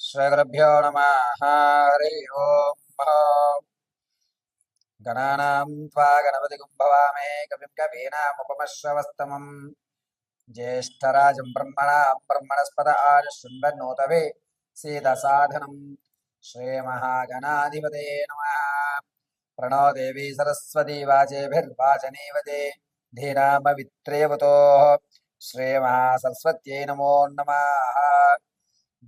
శ్రీగురుభ్యో నమ. హరి ఓం గణానాం త్వా గణపతి కుంభవామే కవిం కవీనాముపమశ్రవస్తమం జ్యేష్ఠరాజం బ్రహ్మణా బ్రహ్మణస్పద ఆరుశృంభన్నోతవే సీదసాధనం శ్రీమహాగణాధిపతే నమ. ప్రణో దేవీ సరస్వతీ వాచేభిర్వాచనీవతే ధీనామవిత్రేవతో శ్రీమహాసరస్వత్యై నమో నమ.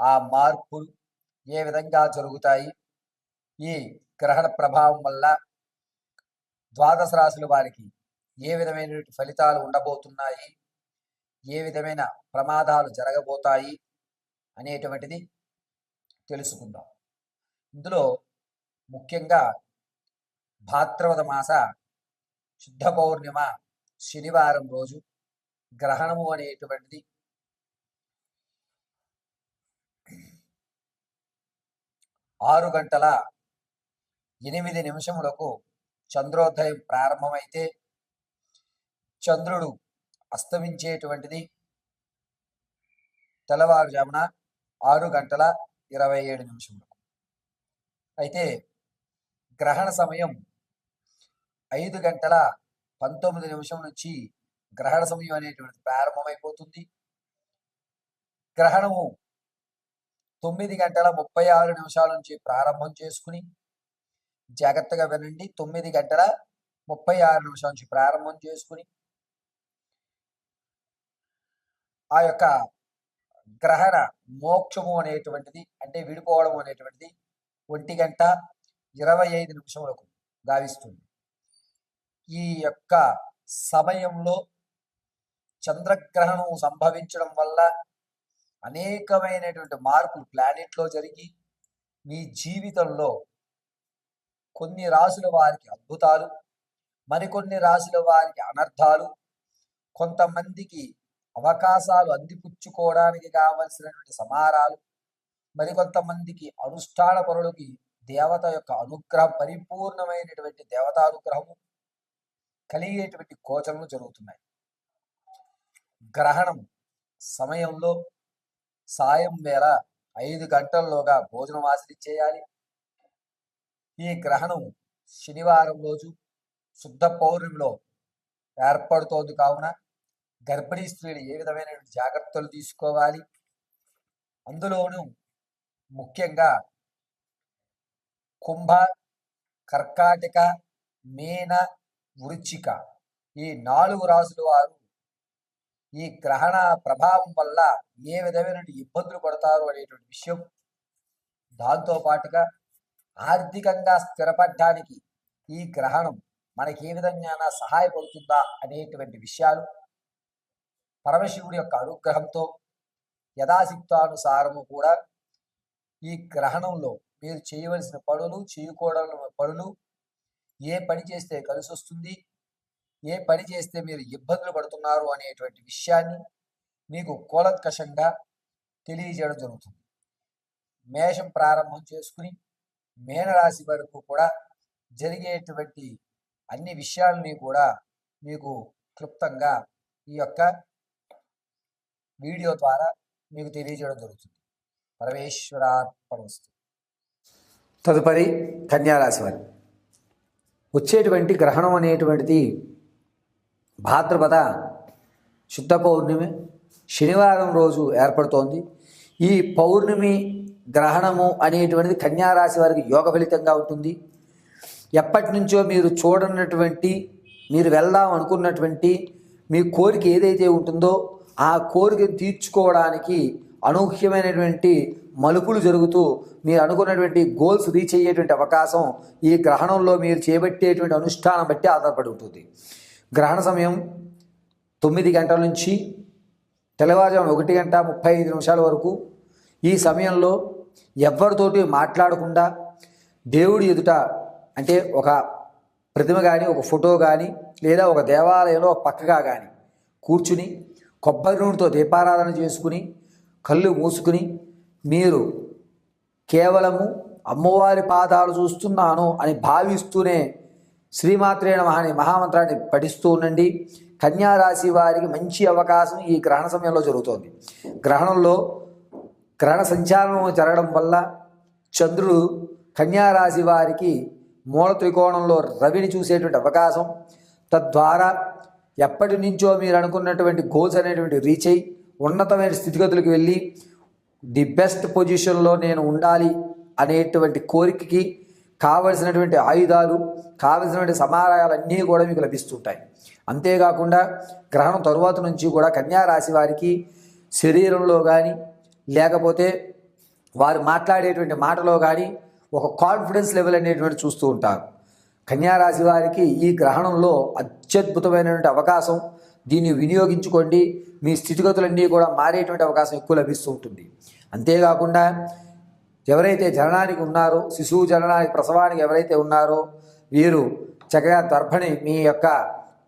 ఆ మార్పులు ఏ విధంగా జరుగుతాయి? ఈ గ్రహణ ప్రభావం వల్ల ద్వాదశ రాశుల వారికి ఏ విధమైనటువంటి ఫలితాలు ఉండబోతున్నాయి? ఏ విధమైన ప్రమాదాలు జరగబోతాయి? అనేటువంటిది తెలుసుకుందాం. ఇందులో ముఖ్యంగా భాద్రవద మాస శుద్ధ పౌర్ణిమ శనివారం రోజు గ్రహణము అనేటువంటిది ఆరు గంటల ఎనిమిది నిమిషములకు చంద్రోదయం ప్రారంభమైతే చంద్రుడు అస్తమించేటువంటిది. తెల్లవారుజామున ఆరు గంటల ఇరవై ఏడు నిమిషములకు. అయితే గ్రహణ సమయం ఐదు గంటల పంతొమ్మిది నిమిషం నుంచి గ్రహణ సమయం అనేటువంటిది ప్రారంభమైపోతుంది. గ్రహణము తొమ్మిది గంటల ముప్పై ఆరు నిమిషాల నుంచి ప్రారంభం చేసుకుని జాగ్రత్తగా వినండి. తొమ్మిది గంటల ముప్పై ఆరు నిమిషాల నుంచి ప్రారంభం చేసుకుని ఆ యొక్క గ్రహణ మోక్షము అనేటువంటిది అంటే విడిపోవడం అనేటువంటిది ఒంటి గంట ఇరవై ఐదు నిమిషములకు గావిస్తుంది. ఈ యొక్క సమయంలో చంద్రగ్రహణం సంభవించడం వల్ల అనేకమైనటువంటి మార్పులు ప్లానెట్లో జరిగి మీ జీవితంలో కొన్ని రాసుల వారికి అద్భుతాలు మరికొన్ని రాసుల వారికి అనర్థాలు కొంతమందికి అవకాశాలు అందిపుచ్చుకోవడానికి కావలసినటువంటి సమారాలు మరికొంతమందికి అనుష్ఠాన పరులకి దేవత యొక్క అనుగ్రహం పరిపూర్ణమైనటువంటి దేవతానుగ్రహము కలిగేటువంటి గోచరములు జరుగుతున్నాయి. గ్రహణం సమయంలో సాయం వేళ ఐదు గంటల్లోగా భోజనం ఆచరించేయాలి. ఈ గ్రహణం శనివారం రోజు శుద్ధ పౌర్ణమిలో ఏర్పడుతోంది కావున గర్భిణీ స్త్రీలు ఏ విధమైన జాగ్రత్తలు తీసుకోవాలి? అందులోనూ ముఖ్యంగా కుంభ కర్కాటక మీన వృచ్చిక ఈ నాలుగు రాసుల వారు ఈ గ్రహణ ప్రభావం వల్ల ఏ విధమైన ఇబ్బందులు పడతారు అనేటువంటి విషయం దాంతో పాటుగా ఆర్థికంగా స్థిరపడడానికి ఈ గ్రహణం మనకి ఏ విధంగా సహాయపడుతుందా అనేటువంటి విషయాలు పరమశివుడి యొక్క అనుగ్రహంతో యథాశక్తానుసారము కూడా ఈ గ్రహణంలో మీరు చేయవలసిన పనులు చేయకూడని పనులు ఏ పని చేస్తే కలిసి వస్తుంది ఏ పని చేస్తే మీరు ఇబ్బందులు పడుతున్నారు అనేటువంటి విషయాన్ని మీకు కూలంకషంగా తెలియజేయడం జరుగుతుంది. మేషం ప్రారంభం చేసుకుని మేనరాశి వరకు కూడా జరిగేటువంటి అన్ని విషయాలని కూడా మీకు క్లుప్తంగా ఈ యొక్క వీడియో ద్వారా మీకు తెలియజేయడం జరుగుతుంది. పరమేశ్వరార్పణస్తు తదుపరి కన్యారాశి వారి. వచ్చేటువంటి గ్రహణం అనేటువంటిది భాద్రపద శుద్ధ పౌర్ణమి శనివారం రోజు ఏర్పడుతోంది. ఈ పౌర్ణమి గ్రహణము అనేటువంటిది కన్యారాశి వారికి యోగ ఫలితంగా ఉంటుంది. ఎప్పటి నుంచో మీరు చూడనటువంటి మీరు వెళ్దాం అనుకున్నటువంటి మీ కోరిక ఏదైతే ఉంటుందో ఆ కోరికను తీర్చుకోవడానికి అనూహ్యమైనటువంటి మలుపులు జరుగుతూ మీరు అనుకున్నటువంటి గోల్స్ రీచ్ అయ్యేటువంటి అవకాశం ఈ గ్రహణంలో మీరు చేపట్టేటువంటి అనుష్ఠానం బట్టి ఆధారపడి ఉంటుంది. గ్రహణ సమయం తొమ్మిది గంటల నుంచి తెల్లవారుజామున ఒకటి గంట ముప్పై ఐదు నిమిషాల వరకు. ఈ సమయంలో ఎవరితోటి మాట్లాడకుండా దేవుడి ఎదుట అంటే ఒక ప్రతిమ కానీ ఒక ఫోటో కానీ లేదా ఒక దేవాలయంలో ఒక పక్కగా కానీ కూర్చుని కొబ్బరి నూనెతో దీపారాధన చేసుకుని కళ్ళు మూసుకుని మీరు కేవలము అమ్మవారి పాదాలు చూస్తున్నాను అని భావిస్తూనే శ్రీమాత్రే నమ అనే మహామంత్రాన్ని పఠిస్తూ ఉండండి. కన్యారాశి వారికి మంచి అవకాశం ఈ గ్రహణ సమయంలో జరుగుతోంది. గ్రహణంలో గ్రహణ సంచారం జరగడం వల్ల చంద్రుడు కన్యారాశి వారికి మూల త్రికోణంలో రవిని చూసేటువంటి అవకాశం. తద్వారా ఎప్పటి నుంచో మీరు అనుకున్నటువంటి గోల్స్ అనేటువంటి రీచ్ అయ్యి ఉన్నతమైన స్థితిగతులకు వెళ్ళి ది బెస్ట్ పొజిషన్లో నేను ఉండాలి అనేటువంటి కోరికకి కావలసినటువంటి ఆయుధాలు కావలసినటువంటి సమారాయాలన్నీ కూడా మీకు లభిస్తుంటాయి. అంతేకాకుండా గ్రహణం తరువాత నుంచి కూడా కన్యారాశి వారికి శరీరంలో కానీ లేకపోతే వారు మాట్లాడేటువంటి మాటలో కానీ ఒక కాన్ఫిడెన్స్ లెవెల్ అనేటువంటి చూస్తూ ఉంటారు. కన్యారాశి వారికి ఈ గ్రహణంలో అత్యద్భుతమైనటువంటి అవకాశం. దీన్ని వినియోగించుకోండి. మీ స్థితిగతులన్నీ కూడా మారేటువంటి అవకాశం ఎక్కువ లభిస్తూ ఉంటుంది. అంతేకాకుండా ఎవరైతే జననానికి ఉన్నారో శిశువు జననానికి ప్రసవానికి ఎవరైతే ఉన్నారో వీరు చక్కగా దర్భని మీ యొక్క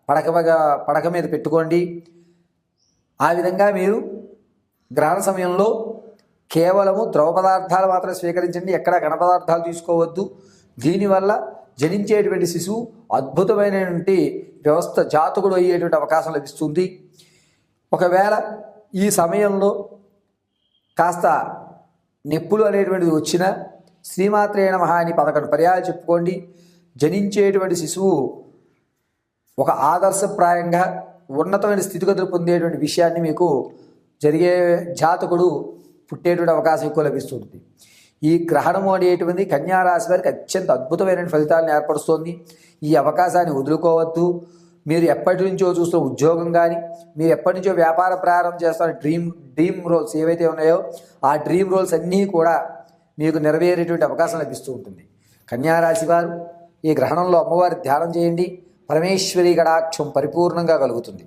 పడక పడక మీద పెట్టుకోండి. ఆ విధంగా మీరు గ్రహణ సమయంలో కేవలము ద్రవ పదార్థాలు మాత్రం స్వీకరించండి. ఎక్కడ ఘన పదార్థాలు తీసుకోవద్దు. దీనివల్ల జనించేటువంటి శిశువు అద్భుతమైనటువంటి వ్యవస్థ జాతకుడు అయ్యేటువంటి అవకాశం లభిస్తుంది. ఒకవేళ ఈ సమయంలో కాస్త నొప్పులు అనేటువంటిది వచ్చినా శ్రీమాత్రే నమః అని పదకొండు పర్యాలు చెప్పుకోండి. జనించేటువంటి శిశువు ఒక ఆదర్శప్రాయంగా ఉన్నతమైన స్థితిగతులు పొందేటువంటి విషయాన్ని మీకు జరిగే జాతకుడు పుట్టేటువంటి అవకాశం ఎక్కువ లభిస్తుంది. ఈ గ్రహణము అనేటువంటి కన్యా రాశి వారికి అత్యంత అద్భుతమైన ఫలితాలను ఏర్పరుస్తోంది. ఈ అవకాశాన్ని వదులుకోవద్దు. మీరు ఎప్పటి నుంచో చూస్తున్న ఉద్యోగం కానీ మీరు ఎప్పటి నుంచో వ్యాపార ప్రారంభం చేస్తున్న డ్రీమ్ డ్రీమ్ రోల్స్ ఏవైతే ఉన్నాయో ఆ డ్రీమ్ రోల్స్ అన్నీ కూడా మీకు నెరవేరేటువంటి అవకాశం లభిస్తూ ఉంటుంది. కన్యా రాశి వారు ఈ గ్రహణంలో అమ్మవారి ధ్యానం చేయండి. పరమేశ్వరి గడాక్షం పరిపూర్ణంగా కలుగుతుంది.